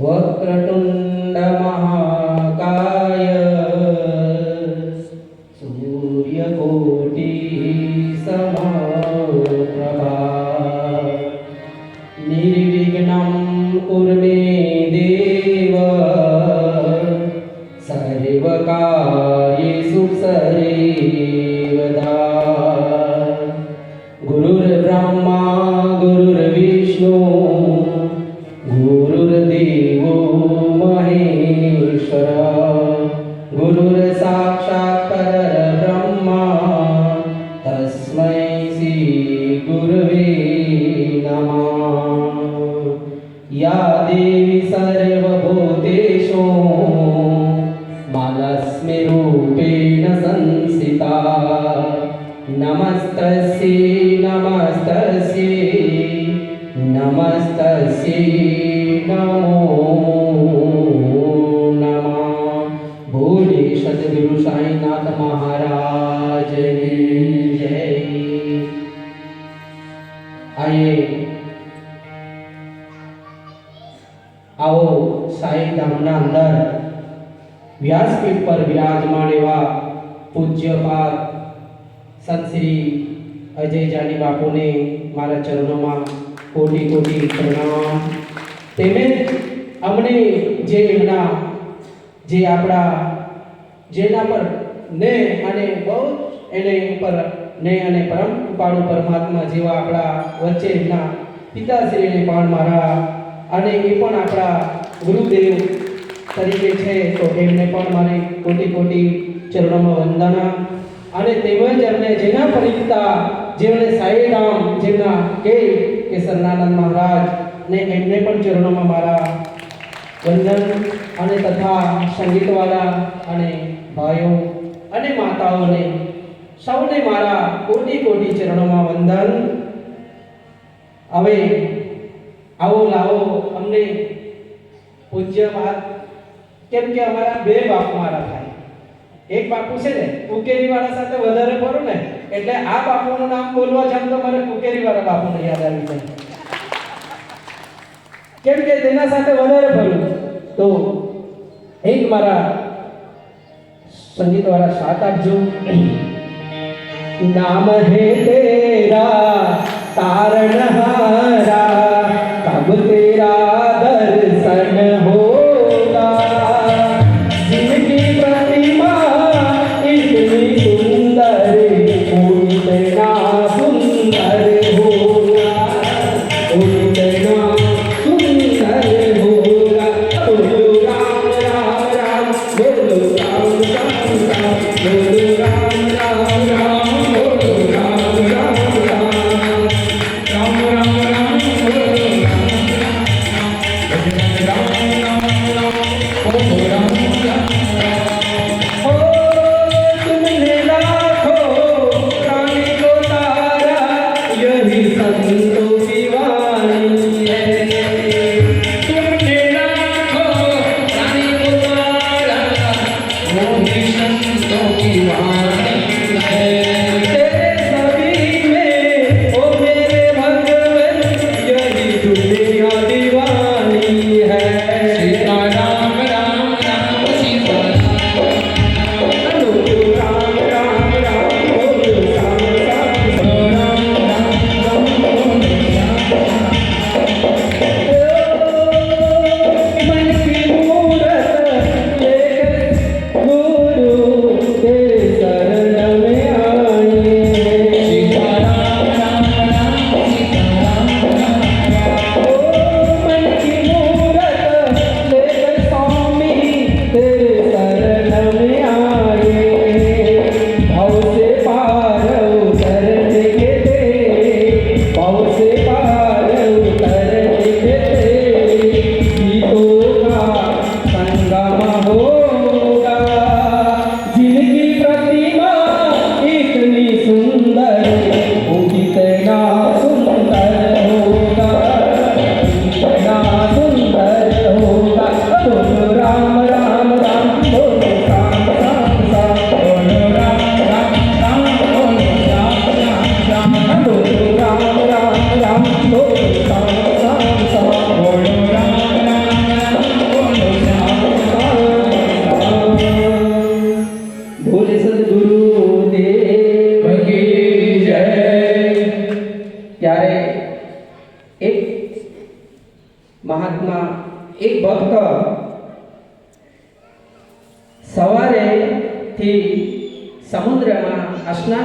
वक्रतुण्डमहाकाय कोटि समप्रभा। निर्विघ्नं कुर्म સીતા નમસ્તસી નમસ્તસી નમસ્તસી નમો નમઃ ભોલે સદગુરુ સાંઈનાથ મહારાજ જય આયે આવો સાંઈ ધામના અંદર વ્યાસપીઠ પર વિરાજમાન એવા પૂજ્યપાદ સંત શ્રી અજય જાની બાપુને મારા ચરણોમાં કોટી કોટી પ્રણામ. તેમજ અમને જે એમના, જે આપણા, જેના પર ને અને બહુ એને ઉપર ને અને પરમ કૃપાળુ પરમાત્મા જેવા આપણા વચ્ચે એમના પિતાશ્રીને પણ મારા અને એ પણ આપણા ગુરુદેવ તરીકે છે, તો એમને પણ મારી કોટી કોટી ચરણોમાં વંદના. અને તેમજ અમને જેના પરિતા જેમણે સાઈરામ, જેમના કે સરનાનંદ મહારાજ ને એમને પણ ચરણોમાં મારા વંદન અને તથા સંગીતવાળા અને ભાઈઓ અને માતાઓને સૌને મારા કોટી કોટી ચરણોમાં વંદન. હવે આવો લાવો અમને પૂજ્ય વાત કેમ કે અમારા બે બાપ મારા થાય. એક બાપુ છે ને કુકેરી વાળા સાથે વધારે ફરું ને, એટલે આ બાપુનું નામ બોલવા જામ તો મારે કુકેરી વાળા બાપુને યાદ આવી જાય. કેમ કે તેના સાથે વધારે ફરું તો એક મારા સંગીત વાળા સાથ આપજો નામ હે તેરા તારણહારા કબ તેરા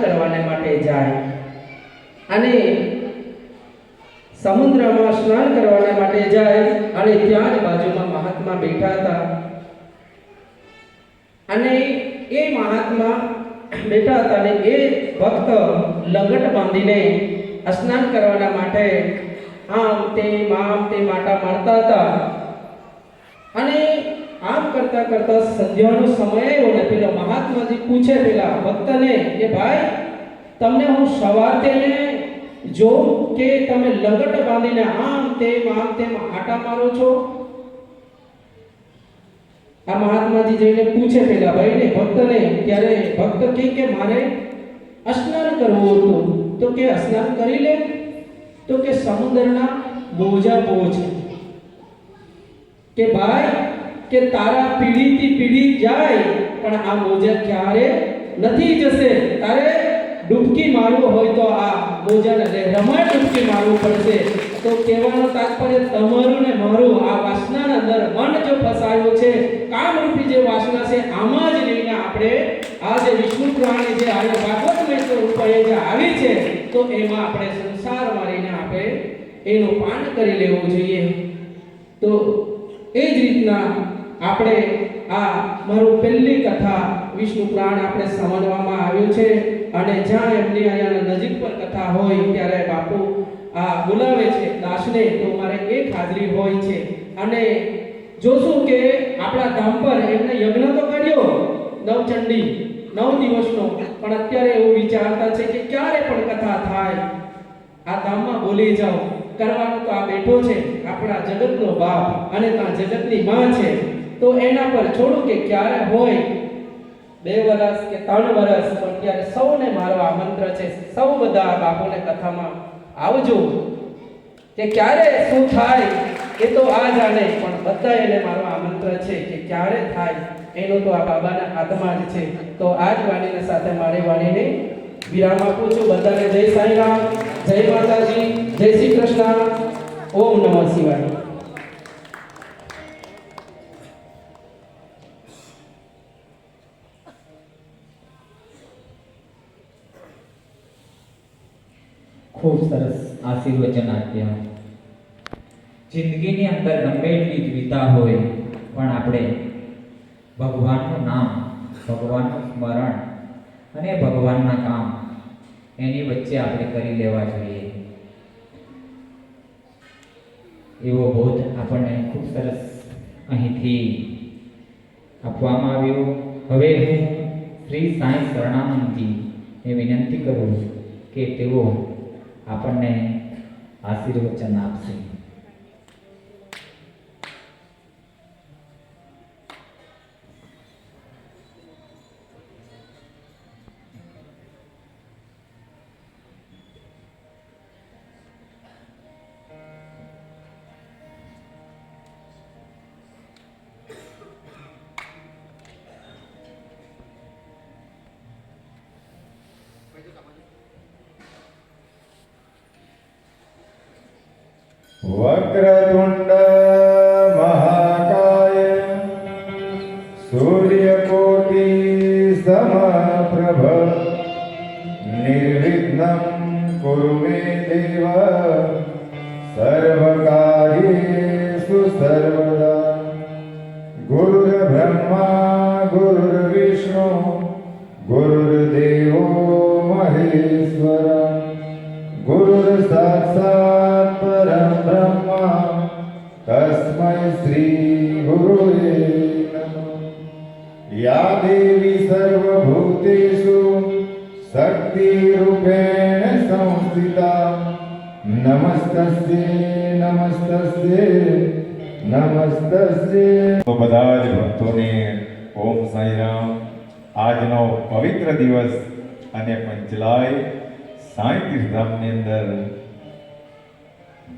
કરવાને માટે જાય. અને સમુદ્રમાં સ્નાન કરવાને માટે જાય અને ત્યાં જ બાજુમાં મહાત્મા બેઠા હતા. અને એ મહાત્મા બેઠા હતા અને એ ભક્ત લંગટ બાંધીને સ્નાન કરવાના માટે આમ તે મામ તે માટા મારતા હતા. અને આમ કરતા કરતા સંધ્યાનો સમય આવ્યો ને પેલા મહાત્માજી પૂછે પેલા ભક્તને કે ભાઈ, તમને હું સવારથી જો કે તમે લગટ બાંધીને આમ તેમ આમ તેમ આટા મારો છો? આ મહાત્માજી જઈને પૂછે પેલા ભાઈને ભક્તને, ત્યારે ભક્ત કે કે મારે સ્નાન કરવું હતું. તો કે સ્નાન કરી લે? તો કે સમુદ્રના મોજા બહુ છે કે ભાઈ કે તારા પીઢીથી પીઢી જાય, પણ આ મોજા ક્યારે નથી જશે? તારે ડૂબકી મારવું હોય તો આ મોજાને લે રમાય ડૂબકી મારવું પડશે. તો કહેવાનો તાત્પર્ય તમારું ને મારું, આ વાસનાના અંદર મન જો ફસાયો છે, કામરૂપી જે વાસના છે, આમાં જ લઈને આપણે આ જે વિષ્ણુ પુરાણી જે આ ભાગવતમય સ્વરૂપે જે આવી છે, તો એમાં આપણે સંસાર મારીને આપણે એનું પાન કરી લેવું જોઈએ. તો એ જ રીતના આપણે આ મારું પહેલી કથા વિષ્ણુ પુરાણ આપણે સમજવામાં આવ્યું છે. અને જ્યાં એમની અહીંયા નજીક પર કથા હોય ત્યારે બાપુ આ બોલાવે છે દાસને, તો મારે એક હાજરી હોય છે. અને જોશું કે આપણા ધામ પર એમને યજ્ઞ તો કર્યો, નવચંડી, નવ દિવસનો. પણ અત્યારે એવું વિચારતા છે કે ક્યારે પણ કથા થાય. આ ધામમાં બોલી જાઓ. કરવાનું તો આ બેઠો છે, આપણા જગતનો બાપ. અને ત્યાં જગતની માં છે. તો એના પર છોડું કે ક્યારે હોય, બે વર્ષ કે ત્રણ વર્ષ પણ ત્યારે સૌને મારો આમંત્ર છે. સૌ બધા બાપુને કથામાં આવજો. કે ક્યારે શું થાય એ તો આ જાણે, પણ બધા એને મારો આમંત્ર છે કે ક્યારે થાય એનો તો આ બાબાના હાથમાં જ છે. તો આ જ વાણીને સાથે મારે વાણીને વિરામ આપું છું. બધાને જય સાંઈરામ જય માતાજી, જય શ્રી કૃષ્ણ. ઓમ નમઃ શિવાય. આશીર્વચન આપ્યા. જિંદગીની અંદર ગમે એટલી દ્વિધા હોય, પણ આપણે ભગવાનનું નામ, ભગવાનનું સ્મરણ અને ભગવાનના કામ એની વચ્ચે આપણે કરી લેવા જોઈએ. એવો બોધ આપણને ખૂબ સરસ અહીંથી આપવામાં આવ્યો. હવે હું શ્રી સાંઈ શરણાનંદજી એ વિનંતી કરું કે તેઓ આપણને આશીર્વચન આપશે. વક્રતુંડ મહાકાય સૂર્યકોટિ સમપ્રભ નિર્વિઘ્ન કુરુ મે દેવ સર્વકાર્યેષુ સર્વદા યા દેવી સર્વભૂતેષુ શક્તિરૂપેણ સંસ્થિતા નમસ્તસ્યે નમસ્તસ્યે નમસ્તસ્યે તો બધા જ ભક્તોને ઓમ સાંઈરામ આજનો પવિત્ર દિવસ અને પંચલાય સાંઈ તીર્થધામની અંદર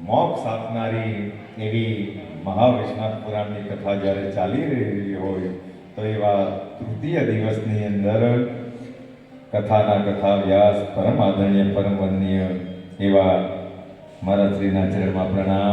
મોક્ષ આપનારી એવી મહાવિશ્વનાથ પુરાણની કથા જ્યારે ચાલી રહી હોય તો એવા તૃતીય દિવસની અંદર કથાના કથા વ્યાસ પરમ આદરણીય, પરમ વંદનીય એવા મારા શ્રીના ચરણમાં પ્રણામ.